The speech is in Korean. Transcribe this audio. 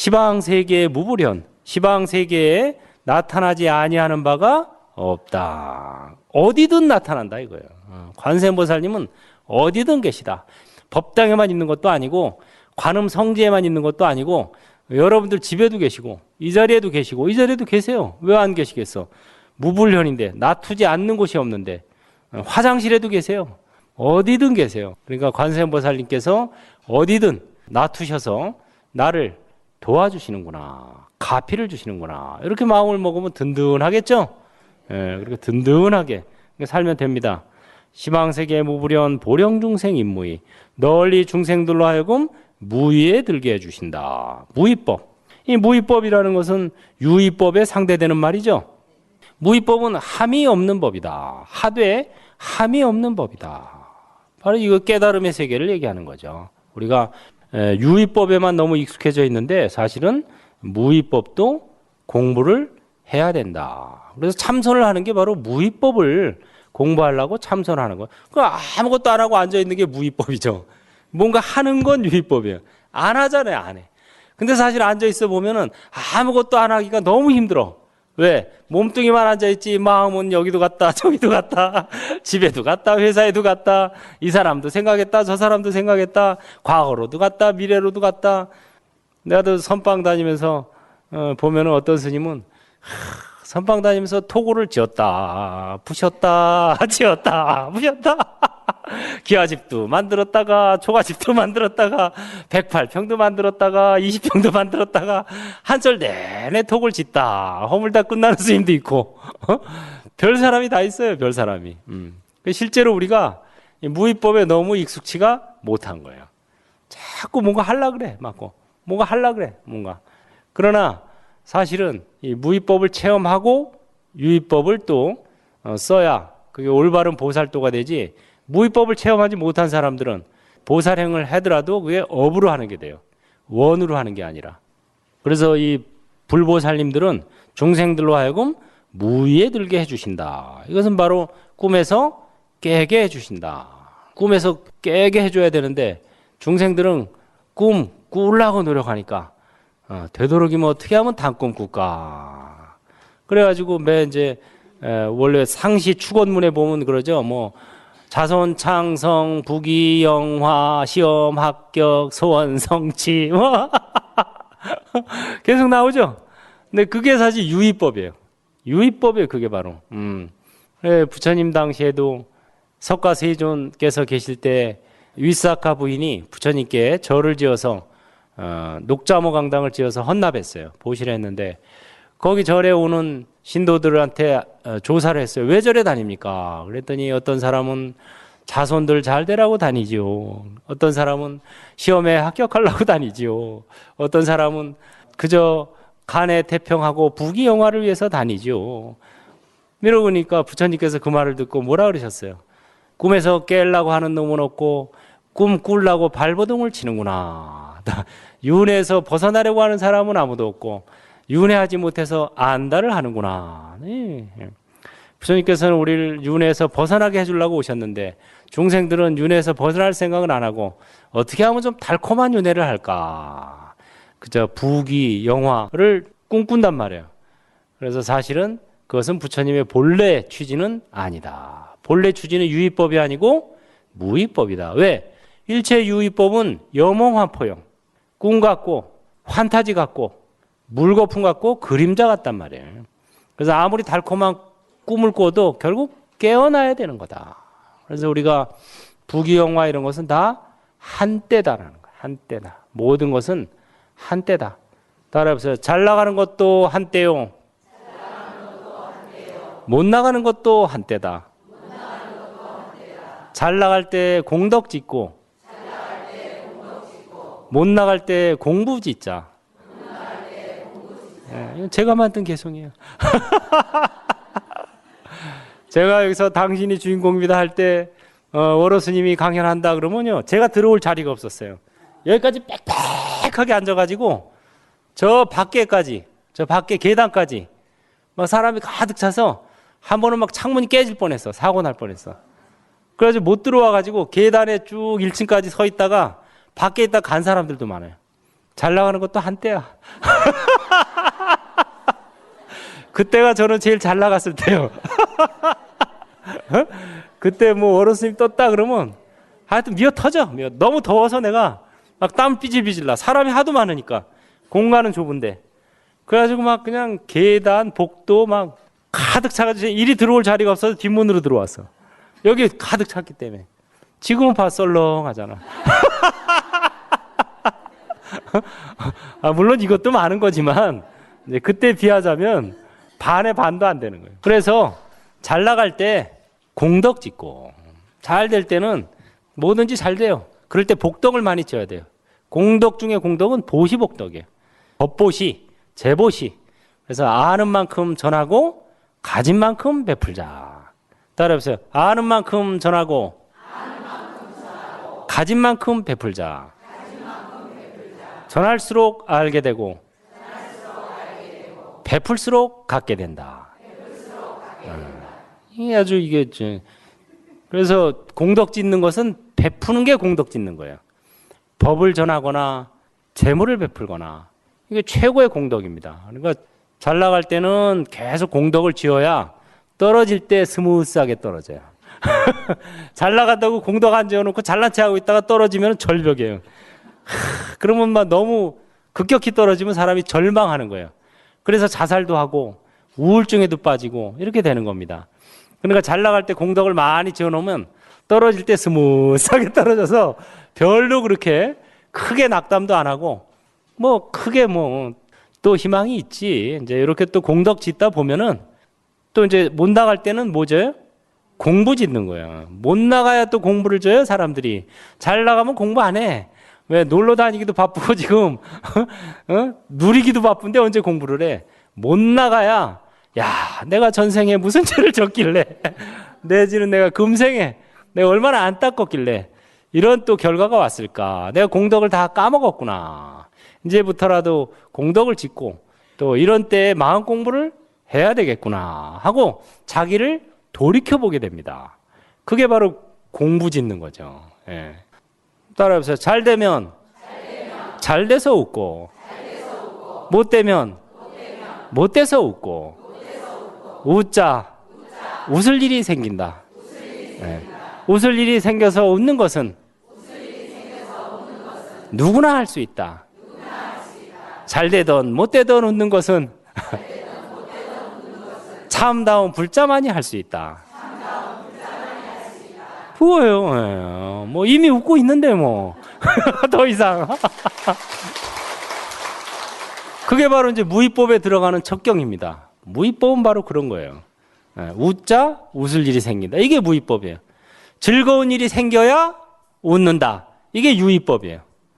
시방 세계의 무불현, 시방 세계에 나타나지 아니하는 바가 없다. 어디든 나타난다 이거예요. 어, 관세음보살님은 어디든 계시다. 법당에만 있는 것도 아니고 관음 성지에만 있는 것도 아니고 여러분들 집에도 계시고 이 자리에도 계시고 이 자리에도 계세요. 왜 안 계시겠어? 무불현인데 놔두지 않는 곳이 없는데 어, 화장실에도 계세요. 어디든 계세요. 그러니까 관세음보살님께서 어디든 놔두셔서 나를 도와주시는구나. 가피를 주시는구나. 이렇게 마음을 먹으면 든든하겠죠? 예, 그렇게 든든하게 살면 됩니다. 시방세계 무불현 보령중생 임무이 널리 중생들로 하여금 무의에 들게 해주신다. 무의법. 이 무의법이라는 것은 유의법에 상대되는 말이죠. 무의법은 함이 없는 법이다. 하되 함이 없는 법이다. 바로 이거 깨달음의 세계를 얘기하는 거죠. 우리가 유의법에만 너무 익숙해져 있는데 사실은 무의법도 공부를 해야 된다. 그래서 참선을 하는 게 바로 무의법을 공부하려고 참선하는 거예요. 그 아무것도 안 하고 앉아 있는 게 무의법이죠. 뭔가 하는 건 유의법이에요. 안 하잖아요, 안 해. 근데 사실 앉아 있어 보면은 아무것도 안 하기가 너무 힘들어. 왜? 몸뚱이만 앉아있지, 마음은 여기도 갔다, 저기도 갔다, 집에도 갔다, 회사에도 갔다, 이 사람도 생각했다, 저 사람도 생각했다, 과거로도 갔다, 미래로도 갔다. 내가 또 선방 다니면서, 어, 보면은 어떤 스님은, 하, 선방 다니면서 토구를 지었다, 부셨다, 지었다, 부셨다. 기와집도 만들었다가, 초가집도 만들었다가, 108평도 만들었다가, 20평도 만들었다가, 한철 내내 톡을 짓다. 허물다 끝나는 스님도 있고, 어? 별 사람이 다 있어요, 별 사람이. 음. 실제로 우리가 무위법에 너무 익숙치가 못한 거예요. 자꾸 뭔가 할라 그래, 맞고. 뭔가 할라 그래, 뭔가. 그러나 사실은 이 무위법을 체험하고 유위법을 또 어, 써야 그게 올바른 보살도가 되지 무위법을 체험하지 못한 사람들은 보살행을 하더라도 그게 업으로 하는 게 돼요. 원으로 하는 게 아니라. 그래서 이 불보살님들은 중생들로 하여금 무위에 들게 해주신다. 이것은 바로 꿈에서 깨게 해주신다. 꿈에서 깨게 해줘야 되는데 중생들은 꿈 꾸려고 노력하니까 어, 되도록이면 어떻게 하면 단꿈 꿀까. 그래가지고 매 이제 에, 원래 상시 축원문에 보면 그러죠. 뭐 자손 창성 부귀 영화 시험 합격 소원 성취 뭐 계속 나오죠. 근데 그게 사실 유의법이에요. 유의법이에요. 그게 바로. 음. 그래, 부처님 당시에도 석가 세존께서 계실 때 위사카 부인이 부처님께 절을 지어서 어, 녹자모 강당을 지어서 헌납했어요. 보시를 했는데 거기 절에 오는 신도들한테 어, 조사를 했어요. 왜 절에 다닙니까? 그랬더니 어떤 사람은 자손들 잘 되라고 다니지요. 어떤 사람은 시험에 합격하려고 다니지요. 어떤 사람은 그저 간에 태평하고 부귀 영화를 위해서 다니죠. 이러고 보니까 부처님께서 그 말을 듣고 뭐라 그러셨어요? 꿈에서 깨려고 하는 놈은 없고 꿈 꾸려고 발버둥을 치는구나. 윤회에서 벗어나려고 하는 사람은 아무도 없고 윤회하지 못해서 안다를 하는구나. 네. 부처님께서는 우리를 윤회에서 벗어나게 해주려고 오셨는데 중생들은 윤회에서 벗어날 생각은 안 하고 어떻게 하면 좀 달콤한 윤회를 할까. 그저 부귀, 영화를 꿈꾼단 말이에요. 그래서 사실은 그것은 부처님의 본래 취지는 아니다. 본래 취지는 유의법이 아니고 무의법이다. 왜? 일체 유의법은 영몽환포형. 꿈 같고 환타지 같고 물거품 같고 그림자 같단 말이에요. 그래서 아무리 달콤한 꿈을 꿔도 결국 깨어나야 되는 거다. 그래서 우리가 부귀영화 이런 것은 다 한때다라는 거야. 한때다. 모든 것은 한때다. 따라해보세요. 잘 나가는 것도 한때요. 못 나가는 것도 한때다. 잘 나갈 때 공덕 짓고 못 나갈 때 공부 짓자. 예, 제가 만든 개성이에요. 제가 여기서 당신이 주인공입니다 할 때, 어, 워로 스님이 강연한다 그러면요. 제가 들어올 자리가 없었어요. 여기까지 빽빽하게 앉아가지고, 저 밖에까지, 저 밖에 계단까지, 막 사람이 가득 차서, 한 번은 막 창문이 깨질 뻔했어. 사고 날 뻔했어. 그래가지고 못 들어와가지고 계단에 쭉 1층까지 서 있다가 밖에 있다 간 사람들도 많아요. 잘 나가는 것도 한때야. 그때가 저는 제일 잘 나갔을 때요. 어? 그때 뭐 어른스님 떴다 그러면 하여튼 미어 터져. 미어. 너무 더워서 내가 막 땀 삐질삐질 나. 사람이 하도 많으니까 공간은 좁은데. 그래가지고 막 그냥 계단, 복도 막 가득 차가지고 일이 들어올 자리가 없어서 뒷문으로 들어왔어. 여기 가득 찼기 때문에. 지금은 봐 썰렁하잖아. 아, 물론 이것도 많은 거지만 이제 그때 비하자면 반의 반도 안 되는 거예요. 그래서 잘 나갈 때 공덕 짓고 잘 될 때는 뭐든지 잘 돼요. 그럴 때 복덕을 많이 지어야 돼요. 공덕 중에 공덕은 보시복덕이에요. 법보시, 재보시. 그래서 아는 만큼 전하고 가진 만큼 베풀자. 따라해보세요. 아는 만큼 전하고 가진 만큼 베풀자. 전할수록 알게 되고 베풀수록 갖게 된다. 음. 이게 아주 이게 저- 그래서 공덕 짓는 것은 베푸는 게 공덕 짓는 거예요. 법을 전하거나 재물을 베풀거나 이게 최고의 공덕입니다. 그러니까 잘 나갈 때는 계속 공덕을 지어야 떨어질 때 스무스하게 떨어져요. 잘 나간다고 공덕 안 지어놓고 잘난 체하고 있다가 떨어지면 절벽이에요. 하, 그러면 막 너무 급격히 떨어지면 사람이 절망하는 거예요. 그래서 자살도 하고 우울증에도 빠지고 이렇게 되는 겁니다. 그러니까 잘 나갈 때 공덕을 많이 지어 놓으면 떨어질 때 스무스하게 떨어져서 별로 그렇게 크게 낙담도 안 하고 뭐 크게 뭐 또 희망이 있지. 이제 이렇게 또 공덕 짓다 보면은 또 이제 못 나갈 때는 뭐죠? 공부 짓는 거야. 못 나가야 또 공부를 줘요, 사람들이. 잘 나가면 공부 안 해. 왜 놀러 다니기도 바쁘고 지금 어? 누리기도 바쁜데 언제 공부를 해? 못 나가야 야, 내가 전생에 무슨 죄를 졌길래 내지는 내가 금생에 내가 얼마나 안 닦았길래 이런 또 결과가 왔을까? 내가 공덕을 다 까먹었구나. 이제부터라도 공덕을 짓고 또 이런 때에 마음 공부를 해야 되겠구나 하고 자기를 돌이켜 보게 됩니다. 그게 바로 공부 짓는 거죠. 예. 따라해보세요. 잘 되면 잘 돼서 웃고 못 되면 못 돼서 웃고 웃자 웃을 일이 생긴다. 예. 웃을 일이 생겨서 웃는 것은 누구나 할 수 있다. 잘 되던 못 되던 웃는 것은 참다운 불자만이 할 수 있다. 부어요. 예. 뭐 이미 웃고 있는데 뭐 더 이상. 그게 바로 이제 무의법에 들어가는 척경입니다. 무의법은 바로 그런 거예요. 예, 웃자 웃을 일이 생긴다. 이게 무의법이에요. 즐거운 일이 생겨야 웃는다. 이게 유의법이에요.